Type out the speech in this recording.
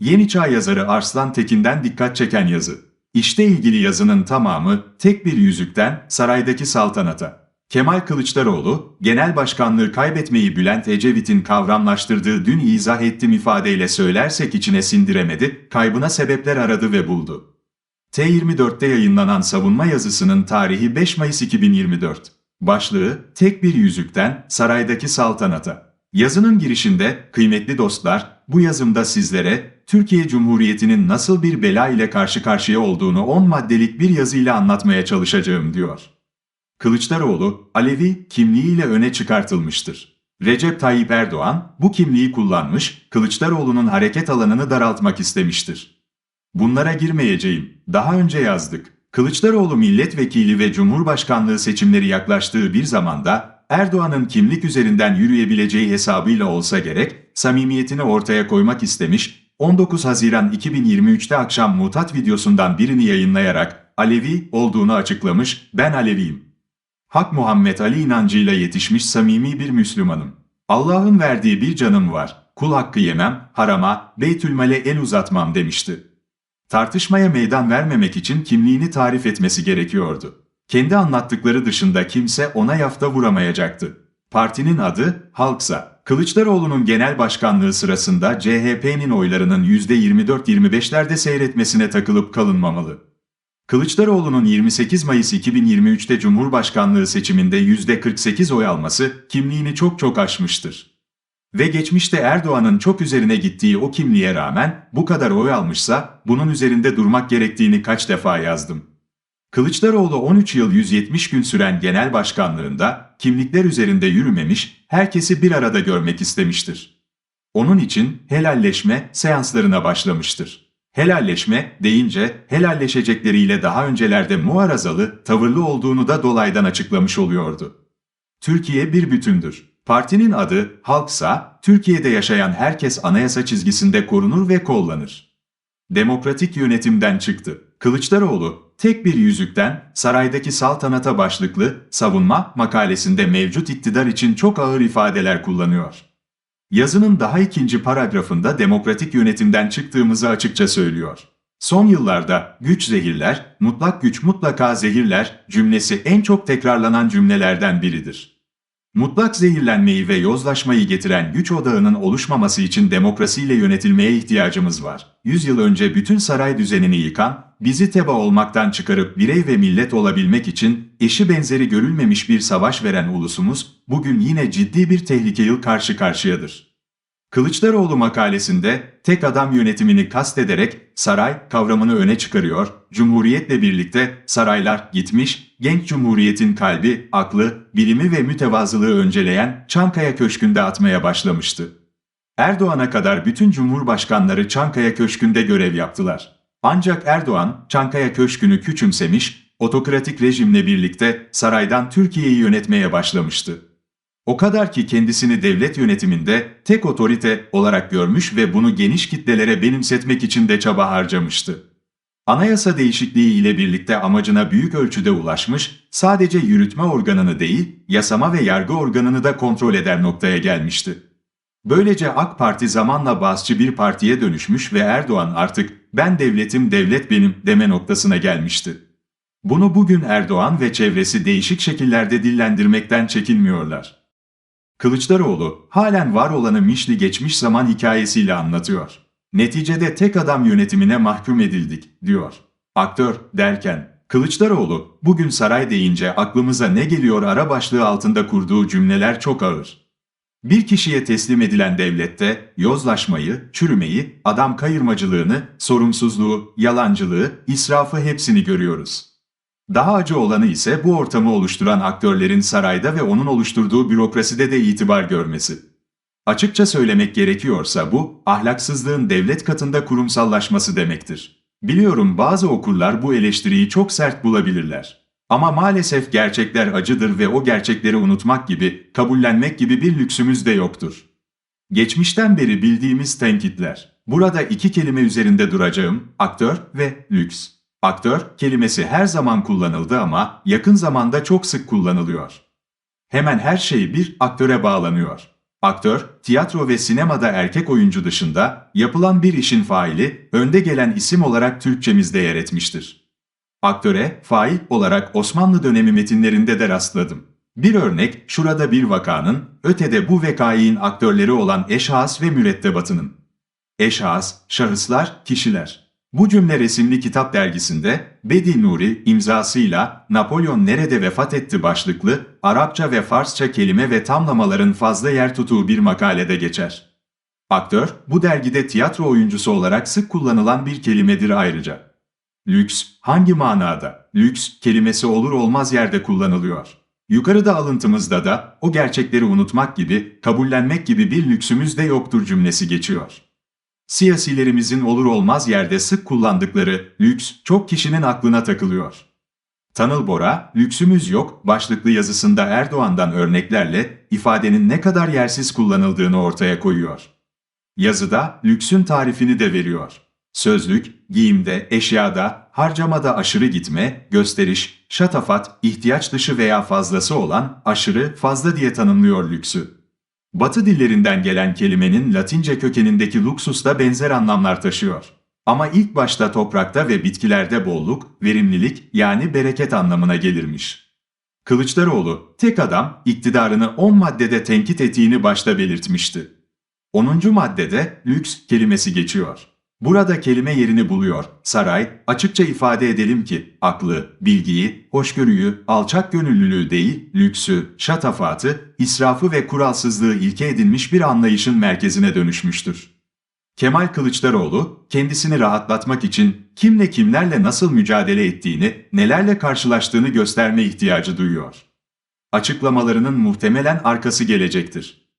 Yeni Çağ yazarı Arslan Tekin'den dikkat çeken yazı. İşte ilgili yazının tamamı tek bir yüzükten saraydaki saltanata. Kemal Kılıçdaroğlu, genel başkanlığı kaybetmeyi Bülent Ecevit'in kavramlaştırdığı dün izah ettim ifadeyle söylersek içine sindiremedi, kaybına sebepler aradı ve buldu. T24'te yayınlanan savunma yazısının tarihi 5 Mayıs 2024. Başlığı, tek bir yüzükten saraydaki saltanata. Yazının girişinde, kıymetli dostlar, bu yazımda sizlere, Türkiye Cumhuriyeti'nin nasıl bir bela ile karşı karşıya olduğunu 10 maddelik bir yazıyla anlatmaya çalışacağım diyor. Kılıçdaroğlu, Alevi kimliğiyle öne çıkartılmıştır. Recep Tayyip Erdoğan bu kimliği kullanmış, Kılıçdaroğlu'nun hareket alanını daraltmak istemiştir. Bunlara girmeyeceğim. Daha önce yazdık. Kılıçdaroğlu milletvekili ve cumhurbaşkanlığı seçimleri yaklaştığı bir zamanda Erdoğan'ın kimlik üzerinden yürüyebileceği hesabıyla olsa gerek samimiyetini ortaya koymak istemiş, 19 Haziran 2023'te akşam mutat videosundan birini yayınlayarak Alevi olduğunu açıklamış, ben Aleviyim. Hak Muhammed Ali inancıyla yetişmiş samimi bir Müslümanım. Allah'ın verdiği bir canım var. Kul hakkı yemem, harama, Beytülmale el uzatmam demişti. Tartışmaya meydan vermemek için kimliğini tarif etmesi gerekiyordu. Kendi anlattıkları dışında kimse ona yafta vuramayacaktı. Partinin adı Halksa. Kılıçdaroğlu'nun genel başkanlığı sırasında CHP'nin oylarının %24-25'lerde seyretmesine takılıp kalınmamalı. Kılıçdaroğlu'nun 28 Mayıs 2023'te Cumhurbaşkanlığı seçiminde %48 oy alması kimliğini çok çok aşmıştır. Ve geçmişte Erdoğan'ın çok üzerine gittiği o kimliğe rağmen bu kadar oy almışsa bunun üzerinde durmak gerektiğini kaç defa yazdım. Kılıçdaroğlu 13 yıl 170 gün süren genel başkanlığında kimlikler üzerinde yürümemiş, herkesi bir arada görmek istemiştir. Onun için helalleşme seanslarına başlamıştır. Helalleşme deyince helalleşecekleriyle daha öncelerde muarazalı, tavırlı olduğunu da dolaydan açıklamış oluyordu. Türkiye bir bütündür. Partinin adı Halksa, Türkiye'de yaşayan herkes anayasa çizgisinde korunur ve kollanır. Demokratik yönetimden çıktı. Kılıçdaroğlu, tek bir yüzükten saraydaki saltanata başlıklı savunma makalesinde mevcut iktidar için çok ağır ifadeler kullanıyor. Yazının daha ikinci paragrafında demokratik yönetimden çıktığımızı açıkça söylüyor. Son yıllarda güç zehirler, mutlak güç mutlaka zehirler cümlesi en çok tekrarlanan cümlelerden biridir. Mutlak zehirlenmeyi ve yozlaşmayı getiren güç odağının oluşmaması için demokrasiyle yönetilmeye ihtiyacımız var. Yüz yıl önce bütün saray düzenini yıkan, bizi teba olmaktan çıkarıp birey ve millet olabilmek için eşi benzeri görülmemiş bir savaş veren ulusumuz, bugün yine ciddi bir tehlikeyle karşı karşıyadır. Kılıçdaroğlu makalesinde tek adam yönetimini kastederek saray kavramını öne çıkarıyor, Cumhuriyetle birlikte saraylar gitmiş, genç cumhuriyetin kalbi, aklı, bilimi ve mütevazılığı önceleyen Çankaya Köşkü'nde atmaya başlamıştı. Erdoğan'a kadar bütün cumhurbaşkanları Çankaya Köşkü'nde görev yaptılar. Ancak Erdoğan, Çankaya Köşkü'nü küçümsemiş, otokratik rejimle birlikte saraydan Türkiye'yi yönetmeye başlamıştı. O kadar ki kendisini devlet yönetiminde tek otorite olarak görmüş ve bunu geniş kitlelere benimsetmek için de çaba harcamıştı. Anayasa değişikliği ile birlikte amacına büyük ölçüde ulaşmış, sadece yürütme organını değil, yasama ve yargı organını da kontrol eder noktaya gelmişti. Böylece AK Parti zamanla bağızçı bir partiye dönüşmüş ve Erdoğan artık ben devletim devlet benim deme noktasına gelmişti. Bunu bugün Erdoğan ve çevresi değişik şekillerde dillendirmekten çekinmiyorlar. Kılıçdaroğlu halen var olanı mişli geçmiş zaman hikayesiyle anlatıyor. Neticede tek adam yönetimine mahkum edildik, diyor. Aktör derken, Kılıçdaroğlu bugün saray deyince aklımıza ne geliyor ara başlığı altında kurduğu cümleler çok ağır. Bir kişiye teslim edilen devlette yozlaşmayı, çürümeyi, adam kayırmacılığını, sorumsuzluğu, yalancılığı, israfı hepsini görüyoruz. Daha acı olanı ise bu ortamı oluşturan aktörlerin sarayda ve onun oluşturduğu bürokraside de itibar görmesi. Açıkça söylemek gerekiyorsa bu, ahlaksızlığın devlet katında kurumsallaşması demektir. Biliyorum bazı okurlar bu eleştiriyi çok sert bulabilirler. Ama maalesef gerçekler acıdır ve o gerçekleri unutmak gibi, kabullenmek gibi bir lüksümüz de yoktur. Geçmişten beri bildiğimiz tenkitler. Burada iki kelime üzerinde duracağım, aktör ve lüks. Aktör kelimesi her zaman kullanıldı ama yakın zamanda çok sık kullanılıyor. Hemen her şey bir aktöre bağlanıyor. Aktör, tiyatro ve sinemada erkek oyuncu dışında yapılan bir işin faili, önde gelen isim olarak Türkçemizde yer etmiştir. Aktöre, fail olarak Osmanlı dönemi metinlerinde de rastladım. Bir örnek, şurada bir vakanın, ötede bu vekainin aktörleri olan eşhas ve mürettebatının. Eşhas, şahıslar, kişiler. Bu cümle resimli kitap dergisinde Bedi Nuri imzasıyla Napolyon nerede vefat etti başlıklı Arapça ve Farsça kelime ve tamlamaların fazla yer tuttuğu bir makalede geçer. Aktör, bu dergide tiyatro oyuncusu olarak sık kullanılan bir kelimedir ayrıca. Lüks, hangi manada? Lüks kelimesi olur olmaz yerde kullanılıyor. Yukarıda alıntımızda da o gerçekleri unutmak gibi, kabullenmek gibi bir lüksümüz de yoktur cümlesi geçiyor. Siyasilerimizin olur olmaz yerde sık kullandıkları lüks çok kişinin aklına takılıyor. Tanıl Bora, lüksümüz yok başlıklı yazısında Erdoğan'dan örneklerle ifadenin ne kadar yersiz kullanıldığını ortaya koyuyor. Yazıda lüksün tarifini de veriyor. Sözlük, giyimde, eşyada, harcamada aşırı gitme, gösteriş, şatafat, ihtiyaç dışı veya fazlası olan aşırı, fazla diye tanımlıyor lüksü. Batı dillerinden gelen kelimenin Latince kökenindeki luksus da benzer anlamlar taşıyor. Ama ilk başta toprakta ve bitkilerde bolluk, verimlilik yani bereket anlamına gelirmiş. Kılıçdaroğlu, tek adam iktidarını 10 maddede tenkit ettiğini başta belirtmişti. 10. maddede lüks kelimesi geçiyor. Burada kelime yerini buluyor. Saray, açıkça ifade edelim ki aklı, bilgiyi, hoşgörüyü, alçak gönüllülüğü değil, lüksü, şatafatı, israfı ve kuralsızlığı ilke edinmiş bir anlayışın merkezine dönüşmüştür. Kemal Kılıçdaroğlu, kendisini rahatlatmak için kimle kimlerle nasıl mücadele ettiğini, nelerle karşılaştığını gösterme ihtiyacı duyuyor. Açıklamalarının muhtemelen arkası gelecektir.